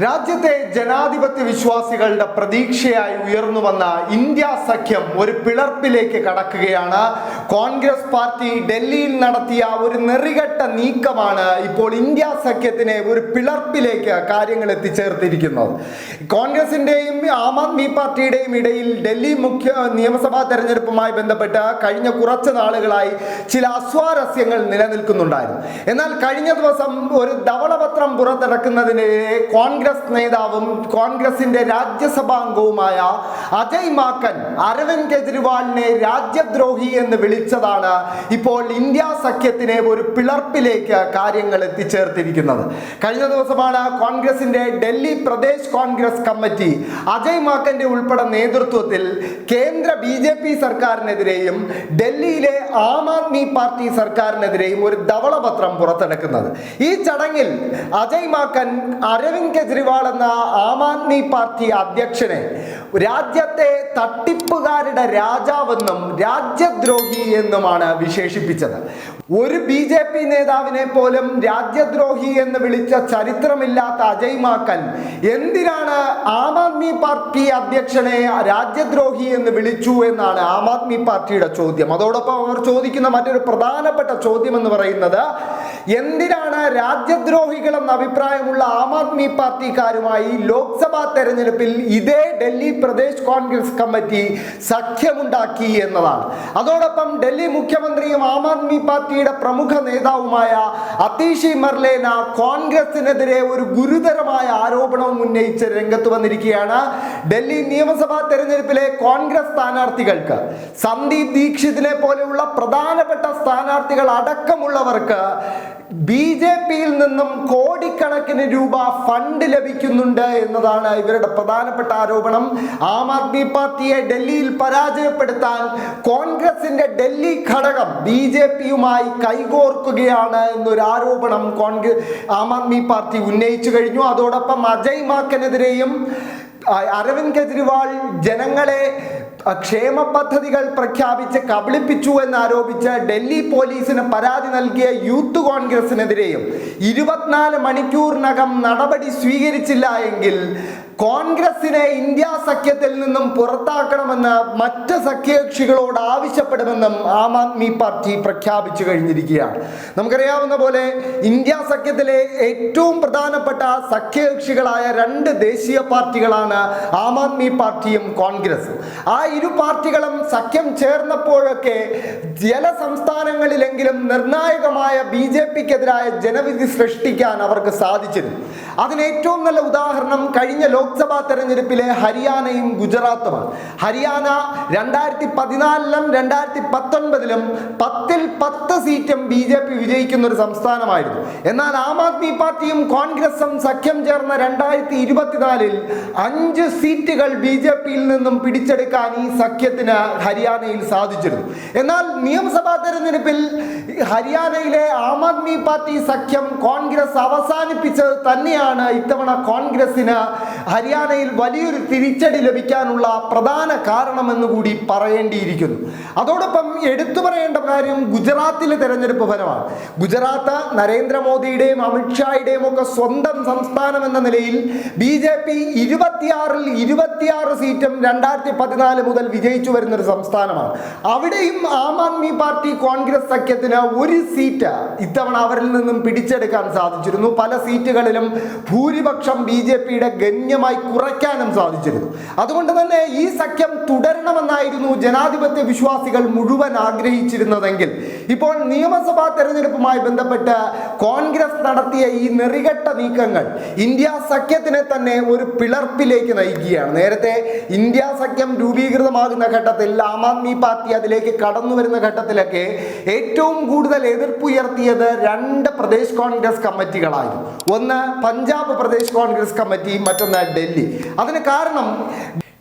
രാജ്യത്തെ ജനാധിപത്യ വിശ്വാസികളുടെ പ്രതീക്ഷയായി ഉയർന്നു വന്ന ഇന്ത്യ സഖ്യം ഒരു പിളർപ്പിലേക്ക് കടക്കുകയാണ്. കോൺഗ്രസ് പാർട്ടി ഡൽഹിയിൽ നടത്തിയ ഒരു നെറികെട്ട നീക്കമാണ് ഇപ്പോൾ ഇന്ത്യ സഖ്യത്തിനെ ഒരു പിളർപ്പിലേക്ക് കാര്യങ്ങൾ എത്തിച്ചേർത്തിരിക്കുന്നത്. കോൺഗ്രസിന്റെയും ആം ആദ്മി പാർട്ടിയുടെയും ഇടയിൽ ഡൽഹി മുഖ്യ നിയമസഭാ തെരഞ്ഞെടുപ്പുമായി ബന്ധപ്പെട്ട് കഴിഞ്ഞ കുറച്ച് നാളുകളായി ചില അസ്വാരസ്യങ്ങൾ നിലനിൽക്കുന്നുണ്ടായിരുന്നു. എന്നാൽ കഴിഞ്ഞ ദിവസം ഒരു ധവളപത്രം പുറത്തിറക്കുന്നതിനെതിരെ കോൺഗ്രസ് നേതാവും കോൺഗ്രസിന്റെ രാജ്യസഭാംഗവുമായ അജയ് മാക്കൻ അരവിന്ദ് കെജ്രിവാളിനെ രാജ്യദ്രോഹി എന്ന് വിളിച്ചതാണ് ഇപ്പോൾ ഇന്ത്യ സഖ്യത്തിനെ ഒരു പിളർപ്പിലേക്ക് കാര്യങ്ങൾ എത്തിച്ചേർത്തിരിക്കുന്നത്. കഴിഞ്ഞ ദിവസമാണ് കോൺഗ്രസിന്റെ ഡൽഹി പ്രദേശ് കോൺഗ്രസ് കമ്മിറ്റി അജയ് മാക്കന്റെ ഉൾപ്പെടെ നേതൃത്വത്തിൽ കേന്ദ്ര ബി ജെ പി സർക്കാരിനെതിരെയും ഡൽഹിയിലെ ആം ആദ്മി പാർട്ടി സർക്കാരിനെതിരെയും ഒരു ധവളപത്രം പുറത്തെടുക്കുന്നത്. ഈ ചടങ്ങിൽ അജയ് മാക്കൻ അരവിന്ദ് കെജ്രിവാൾ എന്ന ആം ആദ്മി പാർട്ടി അധ്യക്ഷനെ രാജ്യത്തെ തട്ടിപ്പുകാരുടെ രാജാവെന്നും രാജ്യദ്രോഹി എന്നുമാണ് വിശേഷിപ്പിച്ചത്. ഒരു ബി ജെ പി നേതാവിനെ പോലും രാജ്യദ്രോഹി എന്ന് വിളിച്ച ചരിത്രമില്ലാത്ത അജയ് മാക്കൻ എന്തിനാണ് ആം ആദ്മി പാർട്ടി അധ്യക്ഷനെ രാജ്യദ്രോഹി എന്ന് വിളിച്ചു എന്നാണ് ആം ആദ്മി പാർട്ടിയുടെ ചോദ്യം. അതോടൊപ്പം അവർ ചോദിക്കുന്ന മറ്റൊരു പ്രധാനപ്പെട്ട ചോദ്യം എന്ന് പറയുന്നത് എന്തിനാണ് രാജ്യദ്രോഹികളെന്ന അഭിപ്രായമുള്ള ആം ആദ്മി പാർട്ടിക്കാരുമായി ലോക്സഭാ തെരഞ്ഞെടുപ്പിൽ ഇതേ ഡൽഹി പ്രദേശ് കോൺഗ്രസ് കമ്മിറ്റി സഖ്യമുണ്ടാക്കി എന്നതാണ്. അതോടൊപ്പം ഡൽഹി മുഖ്യമന്ത്രിയും ആം ആദ്മി പാർട്ടിയുടെ പ്രമുഖ നേതാവുമായ അതീഷി മർലേന കോൺഗ്രസിനെതിരെ ഒരു ഗുരുതരമായ ആരോപണവും ഉന്നയിച്ച് രംഗത്ത് വന്നിരിക്കുകയാണ്. ഡൽഹി നിയമസഭാ തെരഞ്ഞെടുപ്പിലെ കോൺഗ്രസ് സ്ഥാനാർത്ഥികൾക്ക് സന്ദീപ് ദീക്ഷിതിനെ പോലെയുള്ള പ്രധാനപ്പെട്ട സ്ഥാനാർത്ഥികൾ അടക്കമുള്ളവർക്ക് ബി ജെ പിയിൽ നിന്നും കോടിക്കണക്കിന് രൂപ ഫണ്ട് ലഭിക്കുന്നുണ്ട് എന്നതാണ് ഇവരുടെ പ്രധാനപ്പെട്ട ആരോപണം. ആം ആദ്മി പാർട്ടിയെ ഡൽഹിയിൽ പരാജയപ്പെടുത്താൻ കോൺഗ്രസിന്റെ ഡൽഹി ഘടകം ബി ജെ പിയുമായി കൈകോർക്കുകയാണ് എന്നൊരു ആരോപണം കോൺഗ്രസ് ആം ആദ്മി പാർട്ടി ഉന്നയിച്ചു കഴിഞ്ഞു. അതോടൊപ്പം അജയ് മാക്കനെതിരെയും അരവിന്ദ് കെജ്രിവാൾ ജനങ്ങളെ ക്ഷേമ പദ്ധതികൾ പ്രഖ്യാപിച്ച് കബളിപ്പിച്ചു എന്നാരോപിച്ച് ഡൽഹി പോലീസിന് പരാതി നൽകിയ യൂത്ത് കോൺഗ്രസിനെതിരെയും ഇരുപത്തിനാല് മണിക്കൂറിനകം നടപടി സ്വീകരിച്ചില്ല എങ്കിൽ കോൺഗ്രസിനെ ഇന്ത്യ സഖ്യത്തിൽ നിന്നും പുറത്താക്കണമെന്ന് മറ്റ് സഖ്യകക്ഷികളോട് ആവശ്യപ്പെടുമെന്നും ആം ആദ്മി പാർട്ടി പ്രഖ്യാപിച്ചു കഴിഞ്ഞിരിക്കുകയാണ്. നമുക്കറിയാവുന്ന പോലെ ഇന്ത്യ സഖ്യത്തിലെ ഏറ്റവും പ്രധാനപ്പെട്ട സഖ്യകക്ഷികളായ രണ്ട് ദേശീയ പാർട്ടികളാണ് ആം ആദ്മി പാർട്ടിയും കോൺഗ്രസും. ആ ഇരു പാർട്ടികളും സഖ്യം ചേർന്നപ്പോഴൊക്കെ ചില സംസ്ഥാനങ്ങളിലെങ്കിലും നിർണായകമായ ബി ജെ പിക്കെതിരായ ജനവിധി സൃഷ്ടിക്കാൻ അവർക്ക് സാധിച്ചിരുന്നു. അതിന് ഏറ്റവും നല്ല ഉദാഹരണം കഴിഞ്ഞ ലോക്സഭാ തെരഞ്ഞെടുപ്പിലെ ഹരിയാനയും ഗുജറാത്തുമാണ്. ഹരിയാന രണ്ടായിരത്തി പതിനാലിലും രണ്ടായിരത്തി പത്തൊൻപതിലും പത്തിൽ പത്ത് സീറ്റും ബി ജെ പി വിജയിക്കുന്ന ഒരു സംസ്ഥാനമായിരുന്നു. എന്നാൽ ആം ആദ്മി പാർട്ടിയും കോൺഗ്രസും സഖ്യം ചേർന്ന രണ്ടായിരത്തി ഇരുപത്തിനാലിൽ അഞ്ച് സീറ്റുകൾ ബി ജെ പിയിൽ നിന്നും പിടിച്ചെടുക്കാൻ ഈ സഖ്യത്തിന് ഹരിയാനയിൽ സാധിച്ചിരുന്നു. എന്നാൽ നിയമസഭാ തെരഞ്ഞെടുപ്പിൽ ഹരിയാനയിലെ ആം ആദ്മി പാർട്ടി സഖ്യം കോൺഗ്രസ് അവസാനിപ്പിച്ചത് തന്നെയാണ് ഇത്തവണ കോൺഗ്രസിന് ഹരിയാനയിൽ വലിയൊരു തിരിച്ചടി ലഭിക്കാനുള്ള പ്രധാന കാരണമെന്ന് കൂടി പറയേണ്ടിയിരിക്കുന്നു. അതോടൊപ്പം എടുത്തു പറയേണ്ട കാര്യം ഗുജറാത്തിലെ തെരഞ്ഞെടുപ്പ് ഫലമാണ്. ഗുജറാത്ത് നരേന്ദ്രമോദിയുടെയും അമിത്ഷായുടെയും ഒക്കെ സ്വന്തം സംസ്ഥാനം എന്ന നിലയിൽ ബി ജെ പി ഇരുപത്തിയാറിൽ ഇരുപത്തിയാറ് സീറ്റും രണ്ടായിരത്തി പതിനാല് മുതൽ വിജയിച്ചു വരുന്നൊരു സംസ്ഥാനമാണ്. അവിടെയും ആം ആദ്മി പാർട്ടി കോൺഗ്രസ് സഖ്യത്തിന് ഒരു സീറ്റ് ഇത്തവണ അവരിൽ നിന്നും പിടിച്ചെടുക്കാൻ സാധിച്ചിരുന്നു. പല സീറ്റുകളിലും ഭൂരിപക്ഷം ബി ജെ പിയുടെ ഗണ്യമായി കുറയ്ക്കാനും സാധിച്ചിരുന്നു. അതുകൊണ്ട് തന്നെ ഈ സഖ്യം തുടരണമെന്നായിരുന്നു ജനാധിപത്യ വിശ്വാസികൾ മുഴുവൻ ആഗ്രഹിച്ചിരുന്നതെങ്കിൽ ഇപ്പോൾ നിയമസഭാ തെരഞ്ഞെടുപ്പുമായി ബന്ധപ്പെട്ട് കോൺഗ്രസ് നടത്തിയ ഈ നെറികെട്ട നീക്കങ്ങൾ ഇന്ത്യ സഖ്യത്തിനെ തന്നെ ഒരു പിളർപ്പിലേക്ക് നയിക്കുകയാണ്. നേരത്തെ ഇന്ത്യ സഖ്യം രൂപീകൃതമാകുന്ന ഘട്ടത്തിൽ ആം ആദ്മി പാർട്ടി അതിലേക്ക് കടന്നു വരുന്ന ഘട്ടത്തിലൊക്കെ ഏറ്റവും കൂടുതൽ എതിർപ്പുയർത്തിയത് രണ്ട് പ്രദേശ് കോൺഗ്രസ് കമ്മിറ്റികളായിരുന്നു. ഒന്ന് പഞ്ചാബ് പ്രദേശ് കോൺഗ്രസ് കമ്മിറ്റി മറ്റൊന്ന് ഡൽഹി. അതിന് കാരണം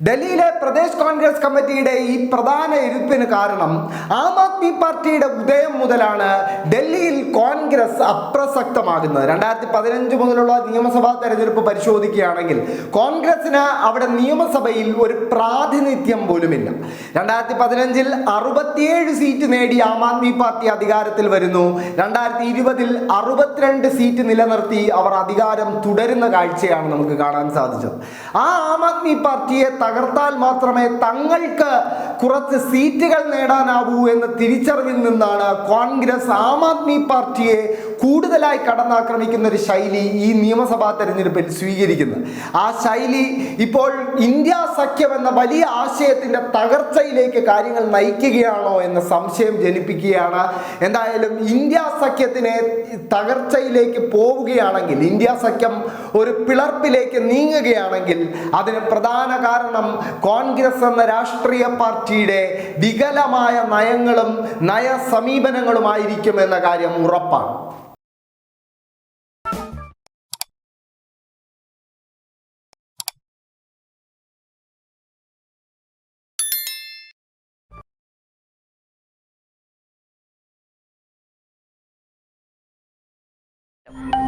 ഡൽഹിയിലെ പ്രദേശ് കോൺഗ്രസ് കമ്മിറ്റിയുടെ ഈ പ്രധാന എതിർപ്പിന് കാരണം ആം ആദ്മി പാർട്ടിയുടെ ഉദയം മുതലാണ് ഡൽഹിയിൽ കോൺഗ്രസ് അപ്രസക്തമാകുന്നത്. രണ്ടായിരത്തി പതിനഞ്ച് മുതലുള്ള നിയമസഭാ തെരഞ്ഞെടുപ്പ് പരിശോധിക്കുകയാണെങ്കിൽ കോൺഗ്രസിന് അവിടെ നിയമസഭയിൽ ഒരു പ്രാതിനിധ്യം പോലുമില്ല. രണ്ടായിരത്തി പതിനഞ്ചിൽ അറുപത്തിയേഴ് സീറ്റ് നേടി ആം ആദ്മി പാർട്ടി അധികാരത്തിൽ വരുന്നു. രണ്ടായിരത്തി ഇരുപതിൽ അറുപത്തിരണ്ട് സീറ്റ് നിലനിർത്തി അവർ അധികാരം തുടരുന്ന കാഴ്ചയാണ് നമുക്ക് കാണാൻ സാധിച്ചത്. ആ ആം ആദ്മി പാർട്ടിയെ തകർത്താൽ മാത്രമേ തങ്ങൾക്ക് കുറച്ച് സീറ്റുകൾ നേടാനാവൂ എന്ന തിരിച്ചറിവിൽ നിന്നാണ് കോൺഗ്രസ് ആം ആദ്മി പാർട്ടിയെ കൂടുതലായി കടന്നാക്രമിക്കുന്ന ഒരു ശൈലി ഈ നിയമസഭാ തെരഞ്ഞെടുപ്പിൽ സ്വീകരിക്കുന്നത് ആ ശൈലി ഇപ്പോൾ ഇന്ത്യ സഖ്യം എന്ന വലിയ ആശയത്തിന്റെ തകർച്ചയിലേക്ക് കാര്യങ്ങൾ നയിക്കുകയാണോ എന്ന സംശയം ജനിപ്പിക്കുകയാണ്. എന്തായാലും ഇന്ത്യ സഖ്യത്തിനെ തകർച്ചയിലേക്ക് പോവുകയാണെങ്കിൽ ഇന്ത്യ സഖ്യം ഒരു പിളർപ്പിലേക്ക് നീങ്ങുകയാണെങ്കിൽ അതിന് പ്രധാന കാരണം കോൺഗ്രസ് എന്ന രാഷ്ട്രീയ പാർട്ടിയുടെ വികലമായ നയങ്ങളും നയ സമീപനങ്ങളുമായിരിക്കും എന്ന കാര്യം ഉറപ്പാണ്. you.